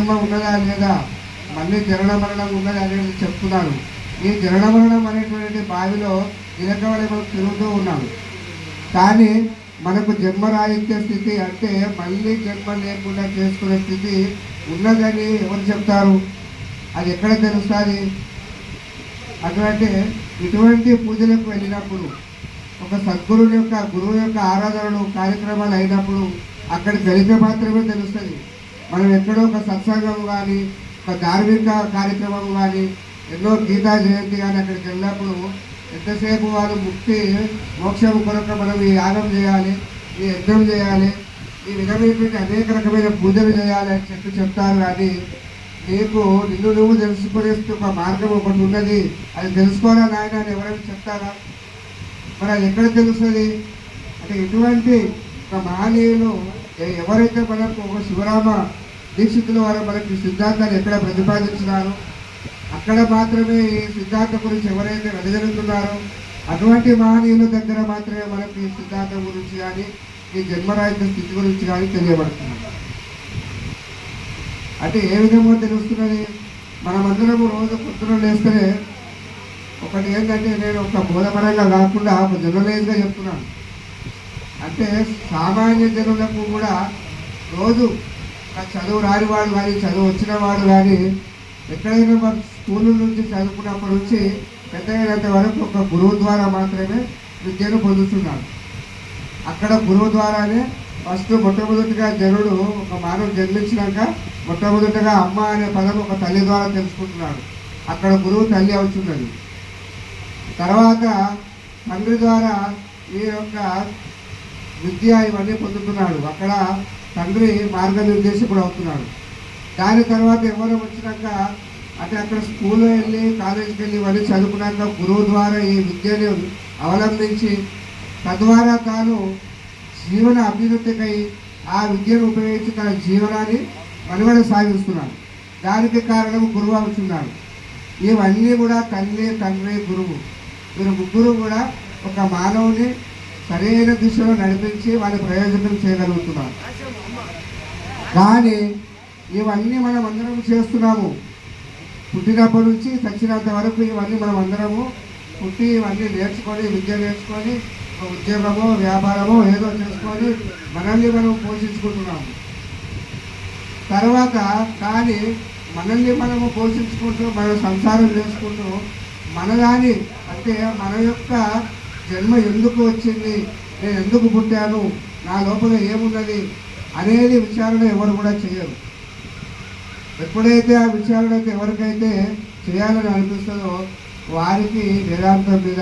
జన్మ ఉన్నదా లేదా మళ్ళీ జనన మరణం ఉన్నదా అనేది చెప్తున్నాడు ఈ జనన మరణం అనేటువంటి బావిలో ఇలకవలె మనం తిరుగుతూ ఉన్నాడు కానీ మనకు జన్మ రాయించే స్థితి అంటే మళ్ళీ జన్మ లేకుండా చేసుకునే స్థితి ఉన్నదని ఎవరు చెప్తారు? అది ఎక్కడ తెలుస్తుంది? అటువంటి ఇటువంటి పూజలకు వెళ్ళినప్పుడు ఒక సద్గురువు యొక్క గురువు యొక్క ఆరాధనలు కార్యక్రమాలు అయినప్పుడు అక్కడికి వెళితే మాత్రమే తెలుస్తుంది. మనం ఎక్కడో ఒక సత్సంగం కానీ ఒక ధార్మిక కార్యక్రమం కానీ ఎన్నో గీతా జయంతి కానీ అక్కడికి వెళ్ళినప్పుడు ఎంతసేపు వాళ్ళు ముక్తి మోక్షం కొరకు మనం ఈ యాగం చేయాలి ఈ యజ్ఞం చేయాలి ఈ విధమైనటువంటి అనేక రకమైన పూజలు చేయాలి అని చెప్పి చెప్తారు కానీ నీకు నిన్ను నువ్వు తెలుసుకునే ఒక మార్గం ఒకటి ఉన్నది. అది తెలుసుకోరా నాయన అని ఎవరైనా చెప్తారా? మరి అది ఎక్కడ తెలుస్తుంది? అంటే ఇటువంటి ఒక మహనీయులు ఎవరైతే మనకు ఒక శివరామ దీక్షితుల వారు మనకి సిద్ధాంతాన్ని ఎక్కడ ప్రతిపాదించినారో అక్కడ మాత్రమే ఈ సిద్ధాంతం గురించి ఎవరైతే వెదజరుగుతున్నారో అటువంటి మహనీయుల దగ్గర మాత్రమే మనకి ఈ సిద్ధాంతం గురించి కానీ ఈ జన్మరాహిత స్థితి గురించి కానీ తెలియబడుతుంది. అంటే ఏ విధంగా తెలుస్తున్నది? మనమందరము రోజు పొద్దున లేస్తే ఒకటి ఏంటంటే నేను ఒక బోధపరంగా కాకుండా ఒక జర్నలైజ్గా చెప్తున్నాను. అంటే సామాన్య జనులకు కూడా రోజు చదువు రాని వాడు కానీ చదువు వచ్చిన వాడు కానీ ఎక్కడైనా మన స్కూల్ నుంచి చదువుకున్నప్పటి నుంచి పెద్ద అయినంత వరకు ఒక గురువు ద్వారా మాత్రమే విద్యను పొందుతున్నాడు. అక్కడ గురువు ద్వారానే ఫస్ట్ మొట్టమొదటిగా జనుడు ఒక మానవుడు జన్మించినాక మొట్టమొదటిగా అమ్మ అనే పదం ఒక తల్లి ద్వారా తెలుసుకుంటున్నాడు. అక్కడ గురువు తల్లి అవుతున్నది తర్వాత తండ్రి ద్వారా ఈ యొక్క విద్య ఇవన్నీ పొందుతున్నాడు. అక్కడ తండ్రి మార్గనిర్దేశకుడు అవుతున్నాడు. దాని తర్వాత ఎవరు వచ్చినాక అంటే అక్కడ స్కూల్లో వెళ్ళి కాలేజీకి వెళ్ళి ఇవన్నీ చదువుకున్నాక గురువు ద్వారా ఈ విద్యను అవలంబించి తద్వారా తాను జీవన అభివృద్ధికై ఆ విద్యను ఉపయోగించి తన జీవనాన్ని మనుగడ సాగిస్తున్నాడు. దానికి కారణం గురువు అవుతున్నాడు. ఇవన్నీ కూడా తల్లి తండ్రి గురువు. వీరు ముగ్గురు కూడా ఒక మానవుని సరైన దిశలో నడిపించి వారి ప్రయోజనం చేయగలుగుతున్నారు కానీ ఇవన్నీ మనం అందరం చేస్తున్నాము. పుట్టినప్పటి నుంచి చచ్చినంత వరకు ఇవన్నీ మనం అందరము పుట్టి ఇవన్నీ నేర్చుకొని విద్య నేర్చుకొని ఉద్యోగమో వ్యాపారమో ఏదో చేసుకొని మనల్ని మనం పోషించుకుంటున్నాము. తర్వాత కానీ మనల్ని మనము పోషించుకుంటూ మనం సంసారం చేసుకుంటూ మనదాని అంటే మన యొక్క జన్మ ఎందుకు వచ్చింది? నేను ఎందుకు పుట్టాను? నా లోపల ఏమున్నది? అనేది విచారణ ఎవరు కూడా చేయరు. ఎప్పుడైతే ఆ విచారణ అయితే ఎవరికైతే చేయాలని అనిపిస్తుందో వారికి వేదాంతం మీద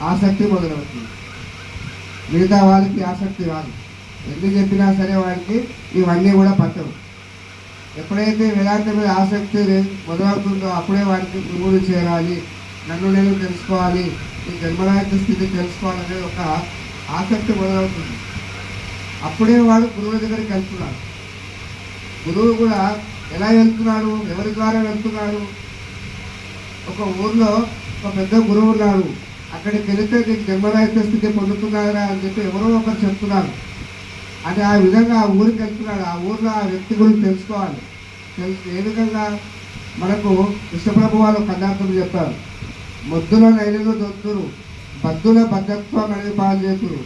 ఆసక్తి మొదలవుతుంది. మిగతా వాళ్ళకి ఆసక్తి కాదు. ఎందుకు చెప్పినా సరే వాడికి ఇవన్నీ కూడా పట్టవు. ఎప్పుడైతే వేదాంతం మీద ఆసక్తి మొదలవుతుందో అప్పుడే వాడికి గురువులు చేరాలి. నన్ను నేను తెలుసుకోవాలి ఈ జన్మనాయక స్థితి తెలుసుకోవాలనే ఒక ఆసక్తి మొదలవుతుంది. అప్పుడే వాడు గురువుల దగ్గరికి వెళ్తున్నాడు. గురువు కూడా ఎలా వెళ్తున్నాడు? ఎవరి ద్వారా వెళ్తున్నాడు? ఒక ఊర్లో ఒక పెద్ద గురువు ఉన్నాడు. అక్కడికి వెళితే నీకు జన్మరాహిత స్థితి పొందుతున్నారా అని చెప్పి ఎవరో ఒకరు చెప్తున్నారు. అంటే ఆ విధంగా ఆ ఊరికి వెళ్తున్నాడు. ఆ ఊర్లో ఆ వ్యక్తి గురించి తెలుసుకోవాలి. తెలుసు ఏ విధంగా మనకు కృష్ణప్రభు వాళ్ళు కథార్థం చెప్పారు. మొద్దుల నైలులు దొద్దురు బద్దుల బద్ధత్వం అనేది పాల్చేతురు.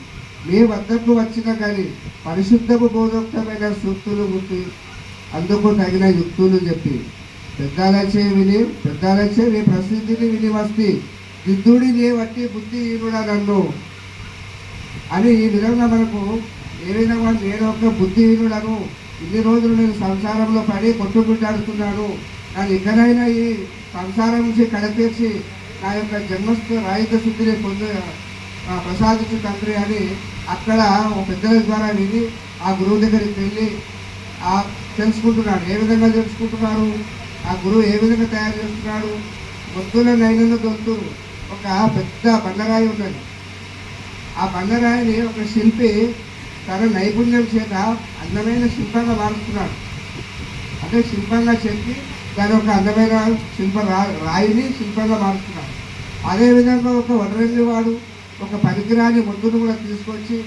మీ వద్దకు వచ్చిన కానీ పరిశుద్ధపు బోధోక్తమైన సూక్తులు గుర్తి అందుకు తగిన యుక్తులు చెప్పి. పెద్దలచే విని పెద్దలచే నీ ప్రసిద్ధిని విని వస్తి దిద్దుడి నీ వట్టి బుద్ధి ఈనుడా నన్ను అని ఈ విధంగా మనకు ఏ విధంగా నేను ఒక బుద్ధిహీనుడను ఇన్ని రోజులు నేను సంసారంలో పడి కొట్టుకుంటాడుతున్నాను కానీ ఇకనైనా ఈ సంసారం నుంచి కడతీర్చి నా యొక్క జన్మస్థ రాయుధ శుద్ధిని పొంద ప్రసాదించు తండ్రి అని అక్కడ ఒక పెద్దల ద్వారా విని ఆ గురువు దగ్గరికి వెళ్ళి ఆ తెలుసుకుంటున్నాడు. ఏ విధంగా తెలుసుకుంటున్నారు? ఆ గురువు ఏ విధంగా తయారు చేస్తున్నాడు? మొత్తుల నైనంలో గొంతు ఒక పెద్ద బండరాయి ఉన్నది. ఆ బండరాయిని ఒక శిల్పి తన నైపుణ్యం చేత అందమైన శిల్పంగా మారుస్తున్నాడు. అంటే శిల్పంగా చెప్పి దాని ఒక అందమైన శిల్ప రాయిని శిల్పంగా మారుస్తున్నాడు. అదేవిధంగా ఒక వనరంగి వాడు ఒక పనికిరాని ముద్దును కూడా తీసుకొచ్చి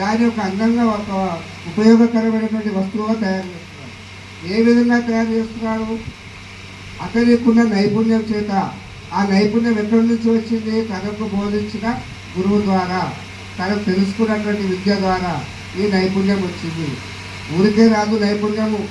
దాని ఒక అందంగా ఒక ఉపయోగకరమైనటువంటి వస్తువుగా తయారు చేస్తున్నాడు. ఏ విధంగా తయారు చేస్తున్నాడు? అతనికున్న నైపుణ్యం చేత. ఆ నైపుణ్యం ఎక్కడి నుంచి వచ్చింది? తనకు బోధించిన గురువు ద్వారా. తనకు తెలుసుకున్నటువంటి విద్య ద్వారా ఈ నైపుణ్యం వచ్చింది. ఊరికే రాదు నైపుణ్యము.